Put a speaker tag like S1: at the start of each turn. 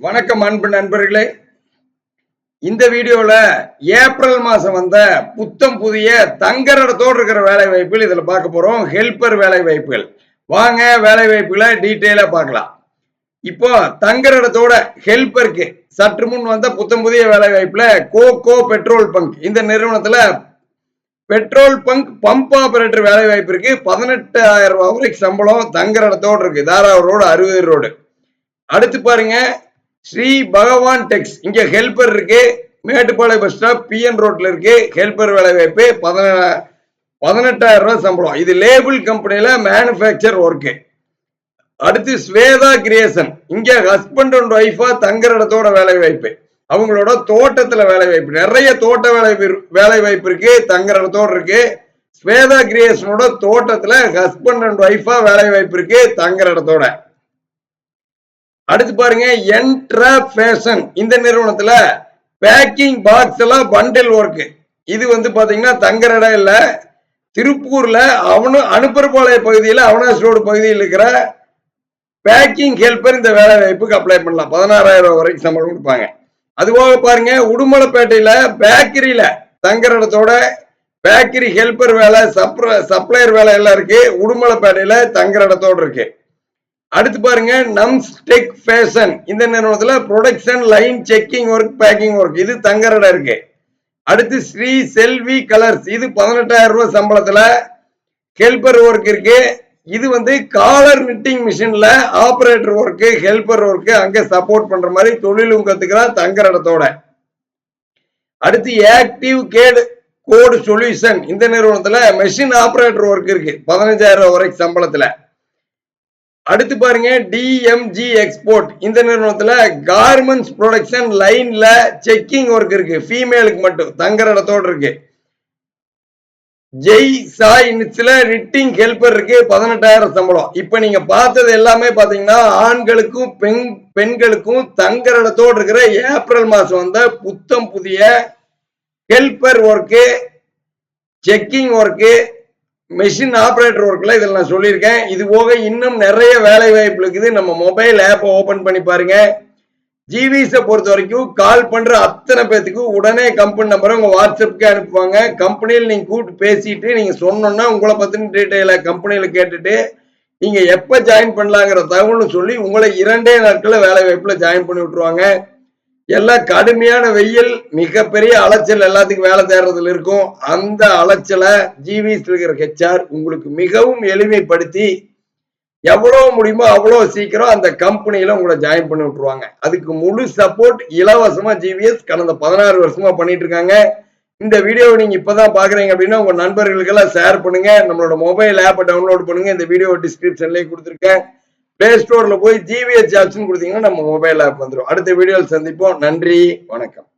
S1: வணக்கம் அன்பு நண்பர்களே. இந்த வீடியோல ஏப்ரல் மாசம் வந்த புத்தம் புதிய தங்கரடத்தோடு இருக்கிற வேலை வாய்ப்புகள் இதுல பார்க்க போறோம். ஹெல்பர் வேலை வாய்ப்புகள். வாங்க வேலை வாய்ப்புகளை டீட்டெயிலா பார்க்கலாம். இப்போ தங்கரடத்தோட ஹெல்பருக்கு சற்று முன் வந்த புத்தம் புதிய வேலை வாய்ப்புல கோகோ பெட்ரோல் பங்க். இந்த நிறுவனத்துல பெட்ரோல் பங்க் பம்ப் ஆபரேட்டர் வேலை வாய்ப்பு இருக்கு. பதினெட்டாயிரம் ரூபாய் வரைக்கும் சம்பளம் தங்குற இடத்தோடு இருக்கு. தாராவூர் ரோடு அறுபது ரோடு. அடுத்து பாருங்க ஸ்ரீ பகவான் டெக்ஸ். இங்க ஹெல்பர் இருக்கு. மேட்டுப்பாளையம் பஸ் ஸ்டாப் பிஎன் ரோட்ல இருக்கு. ஹெல்பர் வேலை வாய்ப்பு பதினெட்டாயிரம் ரூபாய் சம்பளம். இது லேபிள் கம்பெனில மேனுஃபேக்சர் ஒர்க்கு அடுத்து ஸ்வேதா கிரியேஷன் இங்க ஹஸ்பண்ட் அண்ட் ஒய்ஃபா தங்குற இடத்தோட வேலை வாய்ப்பு. அவங்களோட தோட்டத்துல வேலை வாய்ப்பு. நிறைய தோட்ட வேலை வேலை வாய்ப்பு இருக்கு. தங்குற இடத்தோட இருக்கு. ஸ்வேதா கிரியேஷனோட தோட்டத்துல ஹஸ்பண்ட் அண்ட் ஒய்ஃபா வேலை வாய்ப்பு இருக்கு. தங்குற இடத்தோட. அடுத்து பாருங்க என்ட்ரா ஃபேஷன் இந்த நிறுவனத்துல பேக்கிங் பாக்ஸ் எல்லாம் பண்டில் ஒர்க் இது வந்து பாத்தீங்கன்னா தங்குற இடம் இல்ல. திருப்பூர்ல அவனு அனுப்பர்பாளைய பகுதியில் அவனாஸ் ரோடு பகுதியில் இருக்கிற பேக்கிங் ஹெல்பர் இந்த வேலை வாய்ப்புக்கு அப்ளை பண்ணலாம். பதினாறாயிரம் ரூபாய் வரைக்கும் சம்பளம் கொடுப்பாங்க. அதுபோக பாருங்க உடுமலைப்பேட்டையில பேக்கரியில தங்குற இடத்தோட பேக்கரி ஹெல்பர் வேலை சப்ர சப்ளையர் வேலை எல்லாம் இருக்கு. உடுமலைப்பேட்டையில தங்குற இடத்தோட இருக்கு. அடுத்து பாருங்க நம்ஸ் டெக் ஃபேஷன். இந்த நிறுவனத்துல production line checking work packing work இது தங்குற இடம் இருக்கு. அடுத்து ஸ்ரீ செல்வி கலர்ஸ். இது பதினெட்டாயிரம் ரூபாய் சம்பளத்துல ஹெல்பர் ஒர்க் இருக்கு. இது வந்து காலர் நிட்டிங் மிஷின்ல ஆபரேட்டர் ஒர்க்கு ஹெல்பர் ஒர்க்கு அங்க சப்போர்ட் பண்ற மாதிரி தொழிலும் கத்துக்கிறான் தங்குற இடத்தோட. அடுத்து ஆக்டிவ் கேடு கோடு சொல்யூஷன் இந்த நிறுவனத்துல மெஷின் ஆபரேட்டர் ஒர்க் இருக்கு. பதினஞ்சாயிரம் ரூபாய் வரைக்கும் சம்பளத்துல. அடுத்து பாருங்க டிஎம்ஜி எக்ஸ்போர்ட் இந்த நிறுவனத்துல கார்மெண்ட்ஸ் ப்ரொடக்ஷன் லைன்ல செக்கிங் ஒர்க் இருக்கு. ஃபீமேலுக்கு மட்டும் தங்குற இடத்தோட இருக்கு. ஜெய் சாய் நிச்சில ரிட்டிங் ஹெல்பர் இருக்கு பதினெட்டாயிரம் சம்பளம். இப்ப நீங்க பார்த்தது எல்லாமே பாத்தீங்கன்னா ஆண்களுக்கும் பெண் பெண்களுக்கும் தங்குற இடத்தோடு இருக்கிற ஏப்ரல் மாசம் வந்த புத்தம் புதிய helper work checking work machine operator ஒர்க்கில் இதில் நான் சொல்லியிருக்கேன். இது போக இன்னும் நிறைய வேலை வாய்ப்பு இருக்குது. நம்ம மொபைல் ஆப்பை ஓப்பன் பண்ணி பாருங்க. ஜிவிஸை பொறுத்த வரைக்கும் கால் பண்ணுற அத்தனை பேத்துக்கு உடனே கம்பெனி நம்பரை உங்கள் வாட்ஸ்அப்புக்கு அனுப்புவாங்க. கம்பெனியில் நீங்கள் கூப்பிட்டு பேசிட்டு நீங்கள் சொன்னோன்னா உங்களை பற்றின டீட்டெயிலை கம்பெனியில் கேட்டுட்டு நீங்கள் எப்போ ஜாயின் பண்ணலாங்கிற தகவல்னு சொல்லி உங்களை இரண்டே நாட்களில் வேலை வாய்ப்பில் ஜாயின் பண்ணி விட்ருவாங்க எல்லாம் கடுமையான வெயில் மிகப்பெரிய அலைச்சல் எல்லாத்துக்கும் வேலை தேடுறதுல இருக்கும். அந்த அலைச்சலை ஜிவிஸ் இருக்கிற ஹெச்ஆர் உங்களுக்கு மிகவும் எளிமைப்படுத்தி எவ்வளோ முடியுமோ அவ்வளோ சீக்கிரம் அந்த கம்பெனியில உங்களை ஜாயின் பண்ணி விட்டுருவாங்க. அதுக்கு முழு சப்போர்ட் இலவசமா ஜிவிஎஸ் கடந்த பதினாறு வருஷமா பண்ணிட்டு இருக்காங்க. இந்த வீடியோவை நீங்க இப்பதான் பாக்குறீங்க அப்படின்னா உங்க நண்பர்களுக்கெல்லாம் ஷேர் பண்ணுங்க. நம்மளோட மொபைல் ஆப்பை டவுன்லோட் பண்ணுங்க. இந்த வீடியோ டிஸ்கிரிப்ஷன்லயே கொடுத்துருக்கேன். பிளே ஸ்டோர்ல போய் ஜிவிஎஸ் ஜாப்ஸ்னு கொடுத்தீங்கன்னா நம்ம மொபைல் ஆப் வந்துடும் அடுத்த வீடியோவில் சந்திப்போம். நன்றி. வணக்கம்.